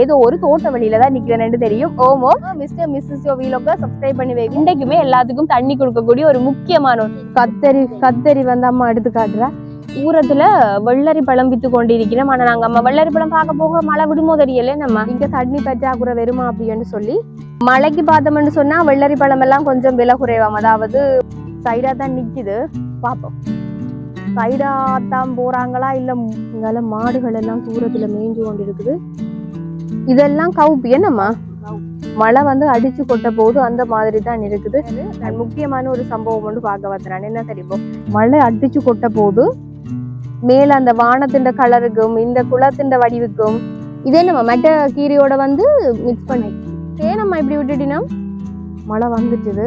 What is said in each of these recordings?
ஏதோ ஒரு தோட்ட வழியில தான் நிக்கிறேன்னு தெரியும். ஓமோ மிஸ்டர் மிஸ்ஸஸ் வீலோக்க சப்ஸ்கிரைப் பண்ணி வை இன்றைக்குமே எல்லாத்துக்கும் தண்ணி கொடுக்கக்கூடிய ஒரு முக்கியமான ஒரு கத்தரி கத்தரி வந்து அம்மா எடுத்து காட்டுறா. தூரத்துல வெள்ளரி பழம் வித்து கொண்டிருக்கிறோம். ஆனா நாங்க அம்மா வெள்ளரி பழம் பார்க்க போக மழை விடுமோ தெரியல. நம்ம இங்க தண்ணி பற்றாக்குறை வருமா அப்படின்னு சொல்லி மழைக்கு பார்த்தோம்னு சொன்னா வெள்ளரி பழம் எல்லாம் கொஞ்சம் விலை குறைவாம். அதாவது சைடா தான் நிக்குது. பாப்போம் சைடா தான் போறாங்களா? இல்ல மாடுகள் எல்லாம் தூரத்துல மேய்ஞ்சு கொண்டு இருக்குது இதெல்லாம் கவுப்பு என்னம்மா? மழை வந்து அடிச்சு கொட்ட போது அந்த மாதிரி தான் இருக்குது முக்கியமான ஒரு சம்பவம் ஒன்று பார்க்க வந்தேன் என்ன தெரியுமோ? மழை அடிச்சு கொட்ட போது மேல அந்த வானத்தின் கலருக்கும் இந்த குளத்தின் வடிவுக்கும் இதே நம்ம மெட்ட கீரையோட வந்து மிக்ஸ் பண்ணி. ஏனம்மா இப்படி விட்டுட்டினா மழை வந்துச்சுது.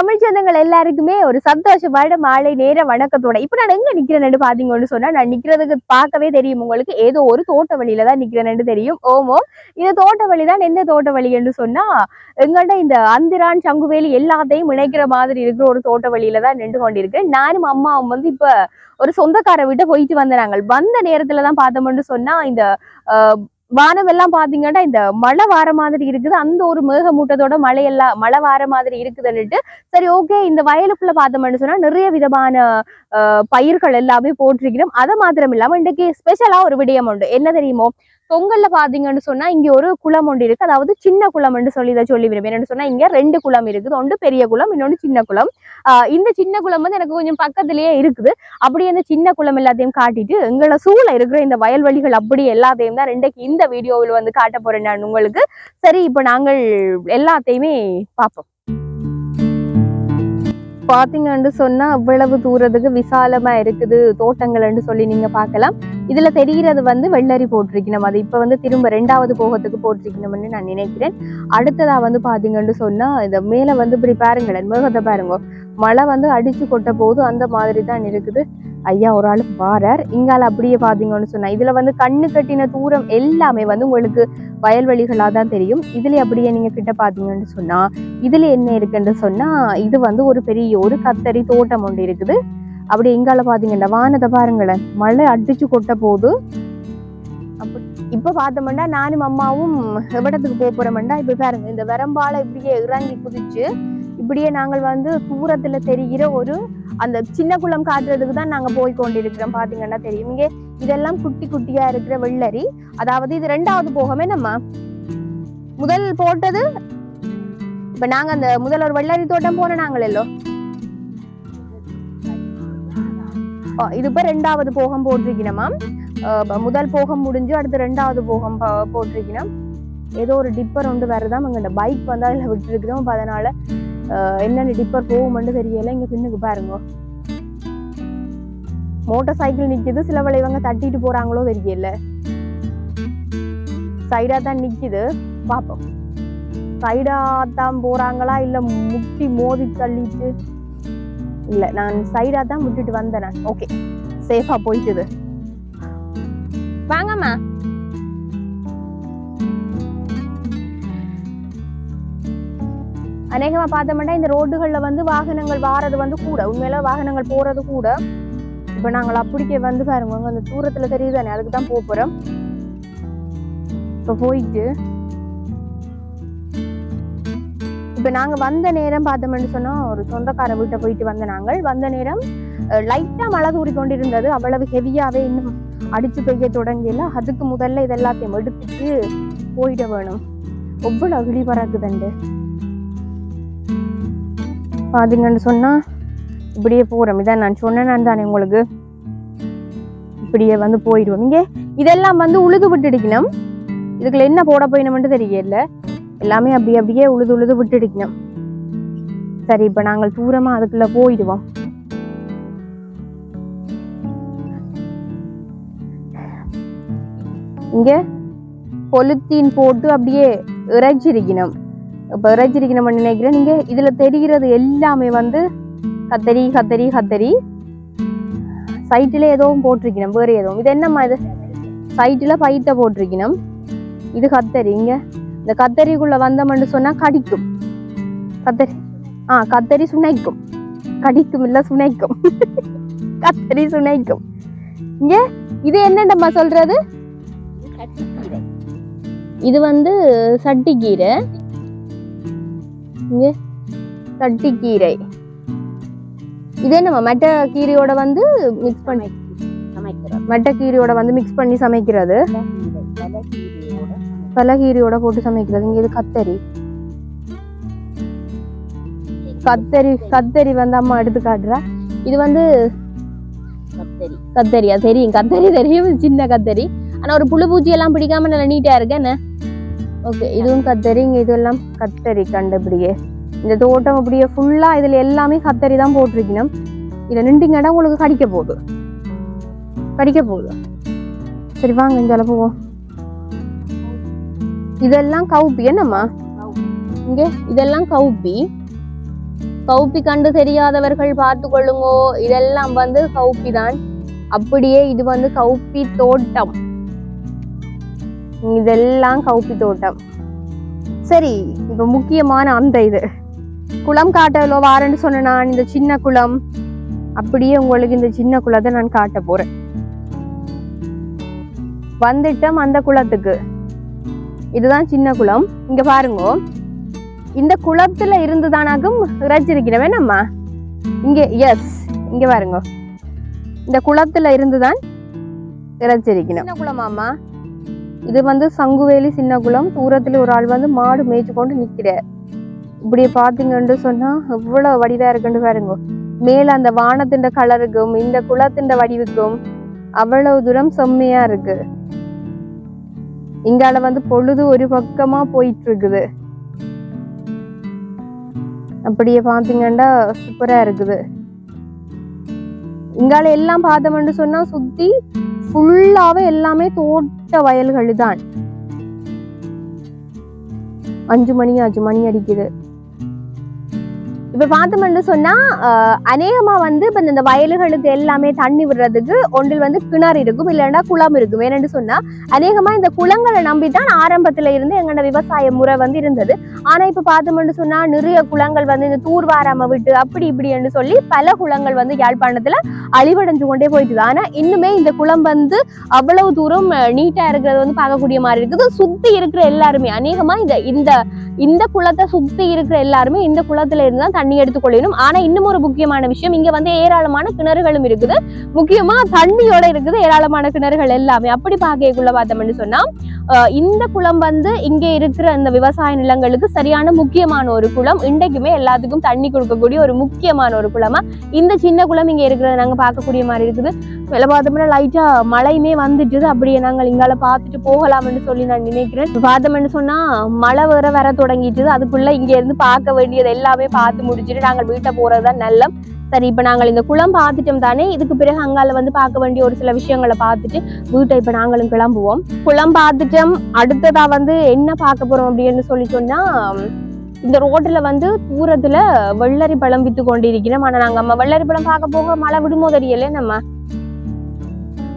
தமிழ் சொந்தங்கள் எல்லாருக்குமே ஒரு சந்தோஷமான மாலை நேர வணக்கத்தோட. இப்ப நான் எங்க நிக்கிறேன்னு பாத்தீங்கன்னு சொன்னா நான் நிக்கிறதுக்கு பார்க்கவே தெரியும் உங்களுக்கு. ஏதோ ஒரு தோட்ட வழியில தான் நிக்கிறேன்னு தெரியும். ஓமோ இந்த தோட்ட வழி தான் எந்த தோட்ட வழி என்று சொன்னா எங்கள்ட்ட இந்த அந்திரான் சங்குவேலி எல்லாத்தையும் இணைக்கிற மாதிரி இருக்கிற ஒரு தோட்ட வழியில தான் நின்று கொண்டிருக்கேன் நானும் அம்மாவும் வந்து இப்ப ஒரு சொந்தக்கார வீட்டை போயிட்டு வந்தாங்க வந்த நேரத்துல தான் பார்த்தோம்னு சொன்னா இந்த ஆஹ் வானம் எல்லாம் பாத்தீங்கன்னா இந்த மழை வார மாதிரி இருக்குது. அந்த ஒரு மேகமூட்டத்தோட மழையெல்லாம் மழை வார மாதிரி இருக்குதுன்னுட்டு சரி ஓகே இந்த வயலுக்குள்ள பார்த்தோம்னு சொன்னா நிறைய விதமான பயிர்கள் எல்லாமே போட்டிருக்கிறோம். அது மாத்திரம் இல்லாம இன்றைக்கு ஸ்பெஷலா ஒரு விடயம் உண்டு. என்ன தெரியுமோ? பொங்கல்ல பாத்தீங்கன்னு சொன்னா இங்க ஒரு குளம் ஒன்று இருக்கு. அதாவது சின்ன குளம்னு சொல்லி இதை சொல்லி விரும்புகிறேன் என்னன்னு சொன்னா இங்க ரெண்டு குளம் இருக்குது. ஒன்று பெரிய குளம் இன்னொன்று சின்ன குளம். ஆஹ் இந்த சின்ன குளம் வந்து எனக்கு கொஞ்சம் பக்கத்திலேயே இருக்குது. அப்படியே அந்த சின்ன குளம் எல்லாத்தையும் காட்டிட்டு எங்களை சூழ இருக்கிற இந்த வயல்வெளிகள் அப்படி எல்லாத்தையும் தான் ரெண்டைக்கு இந்த வீடியோவில் வந்து காட்ட போறேன் நான் உங்களுக்கு. சரி இப்போ நாங்கள் எல்லாத்தையுமே பார்ப்போம். பாத்தீங்கன்னு சொன்னா அவ்வளவு தூரத்துக்கு விசாலமா இருக்குது தோட்டங்கள்னு சொல்லி நீங்க பார்க்கலாம். இதுல தெரிகிறது வந்து வெள்ளரி போட்டிருக்கணும். அது இப்ப வந்து திரும்ப ரெண்டாவது போகத்துக்கு போட்டிருக்கணும்னு நான் நினைக்கிறேன். அடுத்ததா வந்து பாத்தீங்கன்னு சொன்னா இந்த மேல வந்து இப்படி பாருங்களேன் மேகத்தை பாருங்க. மழை வந்து அடிச்சு கொட்ட போது அந்த மாதிரி தான் இருக்குது. ஐயா ஒரு ஆளு வாரார். இங்கால அப்படியே பாத்தீங்கன்னு சொன்னா இதுல வந்து கண்ணு கட்டின தூரம் எல்லாமே வந்து உங்களுக்கு வயல்வெளிகளா தான் தெரியும். இதுல அப்படியே நீங்க கிட்ட பாத்தீங்கன்னு சொன்னா இதுல என்ன இருக்குன்னு சொன்னா இது வந்து ஒரு பெரிய ஒரு கத்தரி தோட்டம் ஒன்று இருக்குது. அப்படி எங்கால பார்த்தீங்கன்னா வானத்தை பாருங்களேன். மழை அடிச்சு கொட்ட போது அப்படி இப்ப பார்த்தோம்னா நானும் அம்மாவும் எவ்வளத்துக்கு போக போறோம்டா இப்ப பாருங்க இந்த வரம்பால இப்படியே இறங்கி குதிச்சு இப்படியே நாங்கள் வந்து தூரத்துல தெரிகிற ஒரு அந்த சின்ன குளம் காட்டுறதுக்கு தான் நாங்க போய் கொண்டிருக்கிறோம் பாத்தீங்கன்னா தெரியும். இங்கே இதெல்லாம் குட்டி குட்டியா இருக்கிற வெள்ளரி. அதாவது இது ரெண்டாவது போகமே நம்ம. முதல் போட்டது இப்ப நாங்க அந்த முதல் ஒரு வெள்ளரி தோட்டம் போன நாங்களோ இது இப்ப ரெண்டாவது போகம் போட்டிருக்கணுமாம் முதல் போகம் முடிஞ்சு அடுத்து ரெண்டாவது போகம் போட்டிருக்கணும் ஏதோ ஒரு டிப்பர் ஒன்று அங்க இந்த பைக் வந்து அதில் விட்டுருக்கிறோம் அப்ப அதனால அஹ், என்னென்ன டிப்பர் போகும்னு தெரியல. இங்க பின்னுக்கு பாருங்க. மோட்டார் சைக்கிள் நிக்குது. சில வேளை இவங்க தட்டிட்டு போறாங்களோ தெரியல. சைடா தான் நிக்குது. பாப்போம். சைடா தான் போறாங்களா? இல்ல முட்டி மோதி தள்ளிட்டு? இல்ல நான் சைடா தான் விட்டுட்டு வந்தேன் நான். ஓகே சேஃபா போயிட்டுது வாங்கம்மா. அநேகமா பார்த்தோம்னா இந்த ரோடுகள்ல வந்து வாகனங்கள் வாரது வந்து கூட. உண்மையில வாகனங்கள் போறது கூட. இப்ப நாங்கள் அப்படிக்கே வந்து பாருங்க அந்த தூரத்துல தெரியுதானே? அதுக்கு தான் போக போறோம். இப்ப போயிட்டு இப்ப நாங்க வந்த நேரம் பார்த்தோம்னு சொன்னா ஒரு சொந்தக்கார வீட்டை போயிட்டு வந்த நாங்கள். வந்த நேரம் லைட்டா மழை தூரி கொண்டிருந்தது அவ்வளவு ஹெவியாவே இன்னும் அடிச்சு பெய்ய தொடங்கல. அதுக்கு முதல்ல இதெல்லாத்தையும் எடுத்துட்டு போயிட வேணும். எவ்வளவு கிளி பறக்குதுண்டு. பாத்தீங்கன்னு சொன்னா இப்படியே போறோம். இதான் நான் சொன்னேன் தானே உங்களுக்கு? இப்படியே வந்து போயிடுவோம். இங்கே இதெல்லாம் வந்து உழுது விட்டுடிக்கணும். இதுக்குள்ள என்ன போட போயினோம்ட்டு தெரியல. எல்லாமே அப்படி அப்படியே உழுது உழுது விட்டுடிக்கணும். சரி இப்போ நாங்கள் தூரமாக அதுக்குள்ள போயிடுவோம். இங்க பொலித்தீன் போட்டு அப்படியே இறைச்சிருக்கணும் இப்ப இறைச்சிருக்கணும்னு நினைக்கிறேன். நீங்கள் இதுல தெரிகிறது எல்லாமே வந்து கத்தரி கத்தரி கத்தரி. சைட்டில் எதுவும் போட்டிருக்கணும் வேறு எதுவும். இது என்னம்மா இது? சைட்டில் பைட்டை போட்டிருக்கணும். இது கத்தரி இங்க. இந்த கத்தரிக்குள்ள வந்தோம்னு சொன்னா கடிக்கும். கத்தரி ஆ கத்தரி சுனைக்கும். கடிக்கும் இல்ல சுனைக்கும். கத்தரி சுனைக்கும். இங்க இது என்னண்டம்மா சொல்றது? இது வந்து சட்டிக்கீரை. இங்க சட்டிக்கீரை. இது என்னம்மா? மெட்ட கீரையோட வந்து மிக்ஸ் பண்ணி மெட்ட கீரையோட வந்து மிக்ஸ் பண்ணி சமைக்கிறது. பலகீரையோட போட்டு சமைக்கிறது. இங்க இது கத்தரி. கத்தரி கத்தரி வந்து அம்மா எடுத்து காட்டுறா. இது வந்து கத்தரி. கத்தரியா? தெரியும். கத்தரி தெரியும். சின்ன கத்தரி. ஆனா ஒரு புழு பூச்சி எல்லாம் பிடிக்காம நல்லா நீட்டா இருக்கு. என்ன? ஓகே இதுவும் கத்தரி. இங்க இதெல்லாம் கத்தரி கண்டபடியே. இந்த தோட்டம் அப்படியே ஃபுல்லா இதுல எல்லாமே கத்தரி தான் போட்டிருக்கணும். இதுல நின்றுங்கடா உங்களுக்கு கடிக்க போகுது. கடிக்க போகுது. சரி வாங்க இங்க போவோம். இதெல்லாம் கவுப்பி என்னம்மா? இங்க இதெல்லாம் கவுப்பி கவுப்பி கண்டு தெரியாதவர்கள் பார்த்து கொள்ளுங்கோ. இதெல்லாம் வந்து கவுப்பி தான். அப்படியே இது வந்து கவுப்பி தோட்டம். இதெல்லாம் கவுப்பி தோட்டம். சரி இப்ப முக்கியமான அந்த இது. குளம் காட்டலோ வாரன்னு சொன்ன நான் இந்த சின்ன குளம். அப்படியே உங்களுக்கு இந்த சின்ன குளத்தை நான் காட்ட போறேன். வந்துட்டோம் அந்த குளத்துக்கு. இதுதான் சின்ன குளம். இங்க பாருங்க. இந்த குளத்துல இருந்துதானாக்கும் இறைச்சிருக்கிறவே நம்ம. இங்க எஸ் இங்க பாருங்க. இந்த குளத்துல இருந்துதான் இறைச்சிருக்கணும் சின்ன குளமாமா இது வந்து சங்குவேலி சின்ன குளம். தூரத்துல ஒரு ஆள் வந்து மாடு மேய்ச்சு கொண்டு நிக்கிற இப்படி பாத்தீங்கன்னு சொன்னா எவ்வளவு வடிவா இருக்குன்னு பாருங்க. மேல அந்த வானத்தின் கலருக்கும் இந்த குளத்தின் வடிவுக்கும் அவ்வளவு தூரம் செம்மையா இருக்கு. இங்கால வந்து பொழுது ஒரு பக்கமா போயிட்டு இருக்குது அப்படியே பாத்தீங்கன்னா சூப்பரா இருக்குது. இங்கால எல்லாம் பார்த்தோம்னு சொன்னா சுத்தி ஃபுல்லாவே எல்லாமே தோட்ட வயல்கள் தான். அஞ்சு மணி அஞ்சு மணி அடிக்குது. இப்போ பார்த்தோம்னு சொன்னா அநேகமா வந்து இப்போ இந்த வயல்களுக்கு எல்லாமே தண்ணி விடுறதுக்கு ஒன்றில் வந்து கிணறு இருக்கும் இல்லைன்னா குளம் இருக்கும். ஏன்னு சொன்னா அநேகமா இந்த குளங்களை நம்பித்தான் ஆரம்பத்துல இருந்து எங்களோட விவசாய முறை வந்து இருந்தது. ஆனா இப்ப பார்த்தோம்னு சொன்னா நிறைய குளங்கள் வந்து இந்த தூர்வாராம விட்டு அப்படி இப்படின்னு சொல்லி பல குளங்கள் வந்து யாழ்ப்பாணத்துல அழிவடைஞ்சு கொண்டே போயிட்டுது ஆனா இன்னுமே இந்த குளம் வந்து அவ்வளவு தூரம் நீட்டா இருக்கிறது வந்து பார்க்கக்கூடிய மாதிரி இருக்குது. சுத்தி இருக்கிற எல்லாருமே அநேகமா இந்த இந்த இந்த குளத்தை சுத்தி இருக்கிற எல்லாருமே இந்த குளத்துல இருந்து தான் தண்ணி எடுத்துக்கொள்ளணும் ஆனா இன்னும் ஒரு முக்கியமான விஷயம் இங்க வந்து ஏராளமான கிணறுகளும் இருக்குது. முக்கியமா தண்ணியோட இருக்குது ஏராளமான கிணறுகள் எல்லாமே. அப்படி பாக்கைக்குள்ள பார்த்தோம்னு சொன்னா அஹ், இந்த குளம் வந்து இங்க இருக்கிற இந்த விவசாய நிலங்களுக்கு சரியான முக்கியமான ஒரு குளம். இன்றைக்குமே எல்லாத்துக்கும் தண்ணி கொடுக்கக்கூடிய ஒரு முக்கியமான ஒரு குளமா இந்த சின்ன குளம் இங்க இருக்கிறத நாங்க பார்க்கக்கூடிய மாதிரி இருக்குது. மேல பார்த்தோம்னா லைட்டா மழையுமே வந்துட்டுது அப்படியே நாங்கள் இங்கால பார்த்துட்டு போகலாம்னு சொல்லி நான் நினைக்கிறேன். பார்த்தோம்னு சொன்னா மழை வேற வர தொடங்கிட்டுது அதுக்குள்ள இங்க இருந்து பார்க்க வேண்டியது எல்லாமே பார்த்து முடிச்சுட்டு நாங்கள் வீட்டை போறதுதான் நல்ல சரி இப்ப நாங்கள் இந்த குளம் பார்த்துட்டோம் தானே. இதுக்கு பிறகு அங்கால வந்து பார்க்க வேண்டிய ஒரு சில விஷயங்களை பார்த்துட்டு வீட்டை இப்ப நாங்களும் கிளம்புவோம். குளம் பார்த்துட்டோம். அடுத்ததா வந்து என்ன பார்க்க போறோம் அப்படின்னு சொல்லி சொன்னா இந்த ரோட்ல வந்து தூரத்துல வெள்ளரி பழம் வித்து கொண்டிருக்கிறோம். ஆனா நாங்க அம்மா வெள்ளரி பழம் பார்க்க போக மழை விடுமோ தெரியல நம்ம.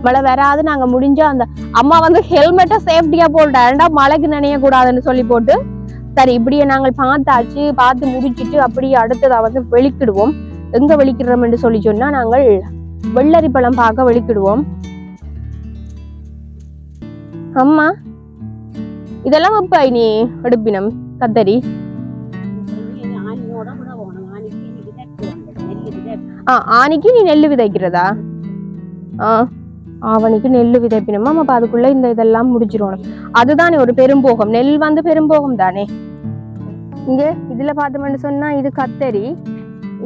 மழை வராது நாங்க முடிஞ்சா அந்த அம்மா வந்து ஹெல்மெட்டை சேஃப்டியா போட்டேன்டா மழைக்கு நினைய கூடாதுன்னு சொல்லி போட்டு சரி இப்படியே நாங்கள் பார்த்தாச்சு பார்த்து முடிச்சிட்டு அப்படியே அடுத்ததா வந்து வெளிக்கிடுவோம். எங்க வெளிக்கிடுறோம் என்று சொல்லி சொன்னா நாங்கள் வெள்ளரி பழம் பார்க்க வெளிக்கிடுவோம். அம்மா இதெல்லாம் அப்பா நீ எடுப்பினம் கத்தரி. ஆ ஆனிக்கு நீ நெல் விதைக்கிறதா? ஆ. ஆவணிக்கு நெல் விதைப்பினோமா? அப்ப அதுக்குள்ள இந்த இதெல்லாம் முடிச்சிருவோம் அதுதானே ஒரு பெரும்போகம். நெல் வந்து பெரும்போகம் தானே? இங்க இதுல பார்த்தோம்னு சொன்னா இது கத்தரி.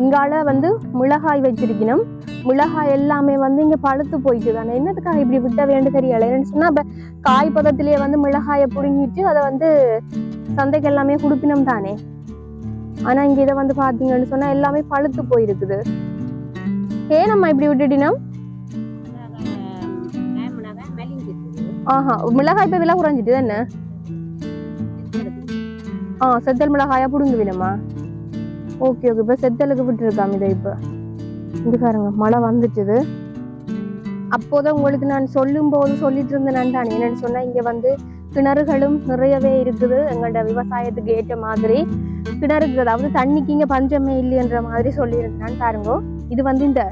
இங்கால வந்து மிளகாய் வச்சிருக்கணும். மிளகாய் எல்லாமே வந்து இங்க பழுத்து போயிட்டு தானே? என்னத்துக்காக இப்படி விட்ட வேண்டு தெரியல என்னன்னு சொன்னா இப்போ காய் பதத்திலேயே வந்து மிளகாயை புடுங்கிட்டு அதை வந்து சந்தைக்கு எல்லாமே குடுப்பினம் தானே? ஆனா இங்க இதை வந்து பாத்தீங்கன்னு சொன்னா எல்லாமே பழுத்து போயிருக்குது. ஏன் நம்ம இப்படி விட்டுட்டினா ஆஹா மிளகாய் இப்போ விலை குறைஞ்சிட்டு தானே? ஆ செத்தல் மிளகாயா பிடுங்கு வேணுமா ஓகே ஓகே இப்ப செத்தலுக்கு விட்டுருக்காம இதை இப்ப. இங்க பாருங்க மழை வந்துச்சுது அப்போதான் உங்களுக்கு நான் சொல்லும் போது சொல்லிட்டு இருந்தேன் நான் என்னன்னு சொன்னா இங்க வந்து கிணறுகளும் நிறையவே இருக்குது. எங்களோட விவசாயத்துக்கு ஏற்ற மாதிரி. கிணறுக்கு அதாவது தண்ணிக்கு இங்க பஞ்சமே இல்லைன்ற மாதிரி சொல்லியிருந்தேன். பாருங்க இது வந்து இந்த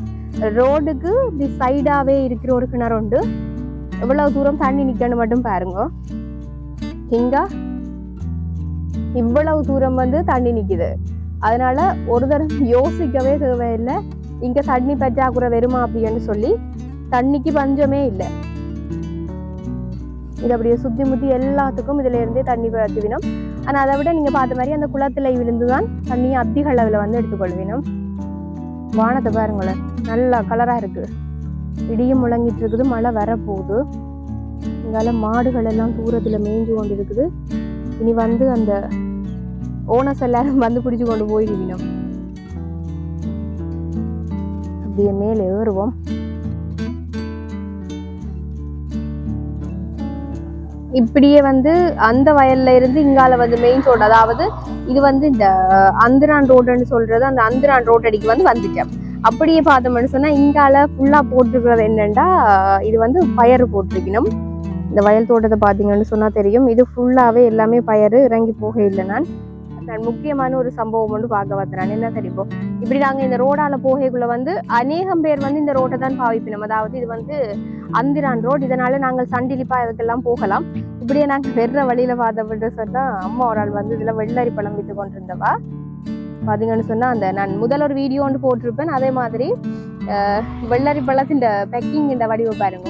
ரோடுக்கு தி சைடாவே இருக்கிற ஒரு கிணறு உண்டு. எவ்வளவு தூரம் தண்ணி நிக்கணும் மட்டும் பாருங்க. இங்க இவ்வளவு தூரம் வந்து தண்ணி நிக்குது. அதனால ஒரு தடவை யோசிக்கவே தேவையில்லை. இங்க தண்ணி பற்றாக்குறை வருமா அப்படின்னு சொல்லி தண்ணிக்கு பஞ்சமே இல்லை. இது அப்படியே சுத்தி முத்தி எல்லாத்துக்கும் இதுல இருந்தே தண்ணி பற்றிவினோம் ஆனா அதை விட நீங்க பார்த்த மாதிரி அந்த குளத்துல விழுந்துதான் தண்ணியை அதிக அளவுல வந்து எடுத்துக்கொள்வினோம். வானத்தை பாருங்களேன். நல்லா கலரா இருக்கு. இடியும் முழங்கிட்டு இருக்குது மழை வரப்போகுது. இங்கால மாடுகள் எல்லாம் தூரத்துல மேய்ஞ்சு கொண்டு இருக்குது இனி வந்து அந்த ஓனஸ் எல்லாரும் வந்து பிடிச்சு கொண்டு போயிருவினோம் அப்படியே மேலே ஏறுவோம். இப்படியே வந்து அந்த வயல்ல இருந்து இங்கால வந்து மெயின் ரோடு அதாவது இது வந்து இந்த அந்திரான் ரோடுன்னு சொல்றது அந்த அந்திரான் ரோட் அடிக்கு வந்து வந்துட்டேன். அப்படியே பார்த்தோம்னு சொன்னா இங்கால ஃபுல்லா போட்டிருக்கிறது என்னன்னா இது வந்து பயறு போட்டிருக்கணும். இந்த வயல் தோட்டத்தை பார்த்தீங்கன்னு சொன்னா தெரியும். இது ஃபுல்லாவே எல்லாமே பயறு இறங்கி போக இல்லை நான். நான் முக்கியமான ஒரு சம்பவம் ஒன்று பார்க்க வந்தேன் என்ன தெரியும்? இப்படி நாங்க இந்த ரோடால போகைக்குள்ள வந்து அநேகம் பேர் வந்து இந்த ரோட்டை தான் பாவிப்பினோம் அதாவது இது வந்து அந்திரான் ரோடு இதனால நாங்கள் சண்டிலிப்பா இதுக்கெல்லாம் போகலாம். இப்படியே நாங்க வெற வழியில பார்த்தப்பட்டு சொன்னா அம்மா ஒரு ஆள் வந்து இதுல வெள்ளரி பழம் வித்து கொண்டிருந்தவா. பாத்தீங்கன்னு சொன்னா அந்த நான் முதல் ஒரு வீடியோ ஒன்று போட்டிருப்பேன். அதே மாதிரி வெள்ளரி பழத்தின் பேக்கிங் இந்த வடிவ பாருங்க.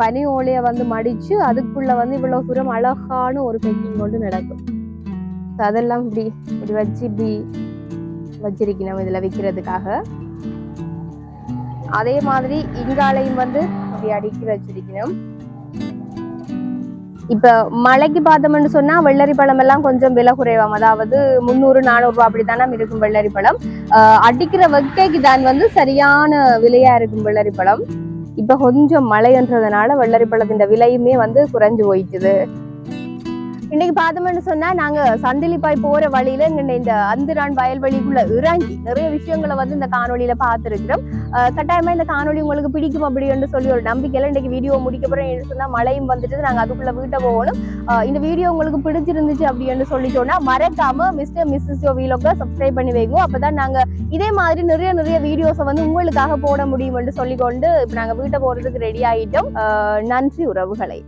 பனி ஓலையை வந்து மடிச்சு அதுக்குள்ள வந்து இவ்வளவு தூரம் அழகான ஒரு பேக்கிங் கொண்டு நடக்கும். அதெல்லாம் இப்படி இப்படி வச்சு இப்படி வச்சிருக்கணும் இதுல விற்கிறதுக்காக அதே மாதிரி இங்காலையும் வந்து அப்படி அடுக்கி வச்சிருக்கணும். இப்ப மழைக்கு பார்த்தோம்னு சொன்னா வெள்ளரி பழம் எல்லாம் கொஞ்சம் விலை குறைவாம். அதாவது முந்நூறு நானூறு ரூபாய் அப்படித்தானே இருக்கும் வெள்ளரி பழம். அடிக்கிற வெக்கைக்கு தான் வந்து சரியான விலையா இருக்கும் வெள்ளரி பழம். இப்ப கொஞ்சம் மழைன்றதுனால வெள்ளரி பழத்தின் விலையுமே வந்து குறைஞ்சு போயிட்டுது. இன்னைக்கு பார்த்தோம்னு சொன்னா நாங்க சந்திலிப்பாய் போற வழியில இந்த அந்திரான் வயல்வெளிக்குள்ள இறங்கி நிறைய விஷயங்களை வந்து இந்த காணொலியில பார்த்துருக்கிறோம். கட்டாயமா இந்த காணொலி உங்களுக்கு பிடிக்கும் அப்படின்னு சொல்லி ஒரு நம்பிக்கையில இன்னைக்கு வீடியோ முடிக்க போறோம் சொன்னா மழையும் வந்துட்டு நாங்க அதுக்குள்ள வீட்டை போகணும். இந்த வீடியோ உங்களுக்கு பிடிச்சிருந்துச்சு அப்படின்னு சொல்லி சொன்னா மறக்காம மிஸ்டர் மிஸ்ஸஸ் யோ வீலோக்க சப்ஸ்கிரைப் பண்ணி வைங்க. அப்பதான் நாங்க இதே மாதிரி நிறைய நிறைய வீடியோஸை வந்து உங்களுக்காக போட முடியும்னு சொல்லிக்கொண்டு இப்ப நாங்க வீட்டை போறதுக்கு ரெடி ஆயிட்டோம். நன்றி உறவுகளை.